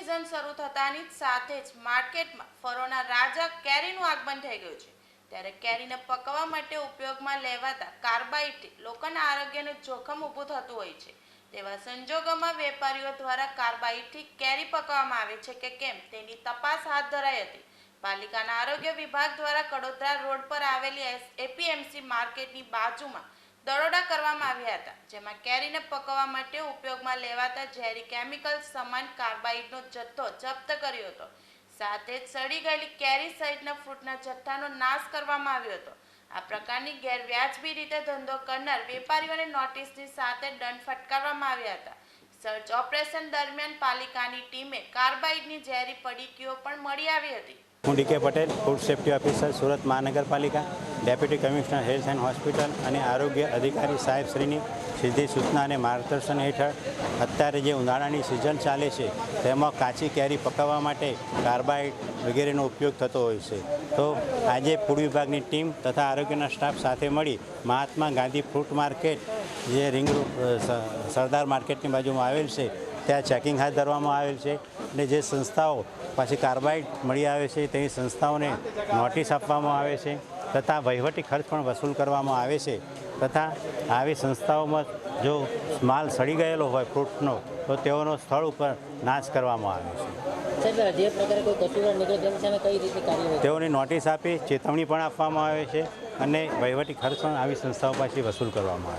Season શરૂ થતાની સાથે જ માર્કેટમાં ફળોના રાજા કેરીનું આગમન થઈ ગયું છે. ત્યારે કેરીને પકવવા માટે ઉપયોગમાં લેવાતા કાર્બાઇટ લોકોના આરોગ્યને જોખમ ઊભું થતું હોય છે. તેવા સંજોગોમાં વેપારીઓ દ્વારા કાર્બાઇટથી કેરી પકવવામાં આવે છે કે કેમ તેની તપાસ હાથ ધરાઈ હતી. પાલિકાના આરોગ્ય વિભાગ દ્વારા કડોદરા રોડ પર આવેલી એપીએમસી માર્કેટની બાજુમાં દરોડા કરવામાં આવ્યા હતા, જેમાં કેરીને પકવવા માટે ઉપયોગમાં લેવાતા ઝેરી કેમિકલ સમાન કાર્બાઇડનો જથ્થો જપ્ત કર્યો હતો. સાથે જ સડી ગયેલી કેરી સહિતના ફ્રૂટના જથ્થાનો નાશ કરવામાં આવ્યો હતો. આ પ્રકારની ગેરવ્યાજબી રીતે ધંધો કરનાર વેપારીઓને નોટિસની સાથે દંડ ફટકારવામાં આવ્યા હતા. સર્ચ ઓપરેશન દરમિયાન પાલિકાની ટીમે કાર્બાઇડની ઝેરી પડીકીઓ પણ મળી આવી હતી. હું D K Patel, food safety officer, Surat મહાનગરપાલિકા. Deputy commissioner health and hospital અને આરોગ્ય અધિકારી સાહેબશ્રીની સીધી સૂચના અને માર્ગદર્શન હેઠળ અત્યારે જે ઉનાળાની સિઝન ચાલે છે, તેમાં કાચી કેરી પકાવવા માટે કાર્બાઇડ વગેરેનો ઉપયોગ થતો હોય છે. તો આજે ફૂડ વિભાગની ટીમ તથા આરોગ્યના સ્ટાફ સાથે મળી મહાત્મા ગાંધી ફ્રૂટ માર્કેટ જે રિંગ સરદાર માર્કેટની બાજુમાં આવેલ છે, ત્યાં ચેકિંગ હાથ ધરવામાં આવેલ છે અને જે સંસ્થાઓ પાછી કાર્બાઇડ મળી આવે છે તેવી સંસ્થાઓને નોટિસ આપવામાં આવે છે. તથા વહીવટી ખર્ચ પણ વસૂલ કરવામાં આવે છે. તથા આવી સંસ્થાઓમાં જો માલ સડી ગયેલો હોય ફ્રૂટનો તો તેઓનો સ્થળ ઉપર નાશ કરવામાં આવે છે. તેઓને નોટિસ આપી ચેતવણી પણ આપવામાં આવે છે અને વહીવટી ખર્ચ પણ આવી સંસ્થાઓ પાસેથી વસૂલ કરવામાં આવે છે.